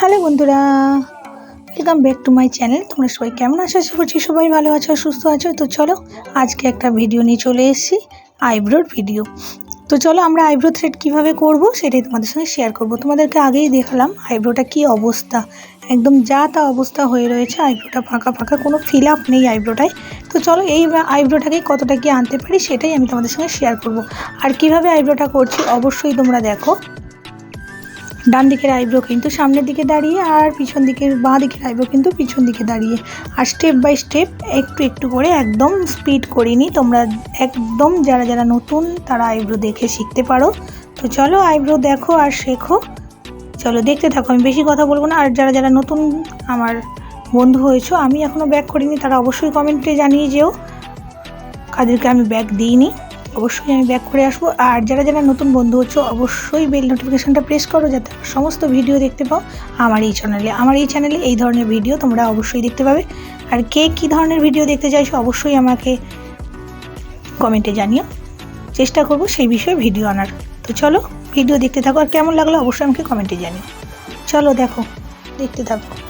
Hello বন্ধুরা welcome back to my channel তোমরা সবাই কেমন আছো? আশা করছি সবাই ভালো আছো, সুস্থ আছো। তো চলো, আজকে একটা ভিডিও নিয়ে চলে এসেছি আইব্রোর ভিডিও তো চলো, আমরা আইব্রো থ্রেড কীভাবে করব সেটাই তোমাদের সঙ্গে শেয়ার করব। তোমাদেরকে আগেই দেখালাম আইব্রোটা কি অবস্থা। একদম যা তা অবস্থা হয়ে রয়েছে আইব্রোটা ফাঁকা ফাঁকা, কোনো ফিল আপ নেই আইব্রোটায় তো চলো, এই আইব্রোটাকে কতটা কি আনতে পারি সেটাই আমি তোমাদের সঙ্গে শেয়ার করব। আর কীভাবে আইব্রোটা করছি অবশ্যই তোমরা দেখো। ডান দিকের আইব্রো কিন্তু সামনের দিকে দাঁড়িয়ে আর পিছন দিকের, বাঁ দিকের আইব্রো কিন্তু পিছন দিকে দাঁড়িয়ে। আর স্টেপ বাই স্টেপ একটু একটু করে একদম স্পিড করিনি তোমরা একদম যারা যারা নতুন, তারা আইব্রো দেখে শিখতে পারো। তো চলো আইব্রো দেখো আর শেখো। চলো দেখতে থাকো, আমি বেশি কথা বলব না। আর যারা যারা নতুন আমার বন্ধু হয়েছো, আমি এখনও ব্যাক করিনি, তারা অবশ্যই কমেন্টে জানিয়ে যেও। কাদেরকে আমি ব্যাক দিইনি। অবশ্যই আমি ব্যাক করে আসব। আর যারা যারা নতুন বন্ধু হচ্ছে, অবশ্যই বেল নোটিফিকেশানটা প্রেস করো যাতে সমস্ত ভিডিও দেখতে পাও আমার এই চ্যানেলে আমার এই চ্যানেলে এই ধরনের ভিডিও তোমরা অবশ্যই দেখতে পাবে। আর কে কী ধরনের ভিডিও দেখতে চাইছো, অবশ্যই আমাকে কমেন্টে জানিও। চেষ্টা করব সেই বিষয়ে ভিডিও আনার। তো চলো ভিডিও দেখতে থাকো। আর কেমন লাগল, অবশ্যই আমাকে কমেন্টে জানিও। চলো, দেখো, দেখতে থাকো।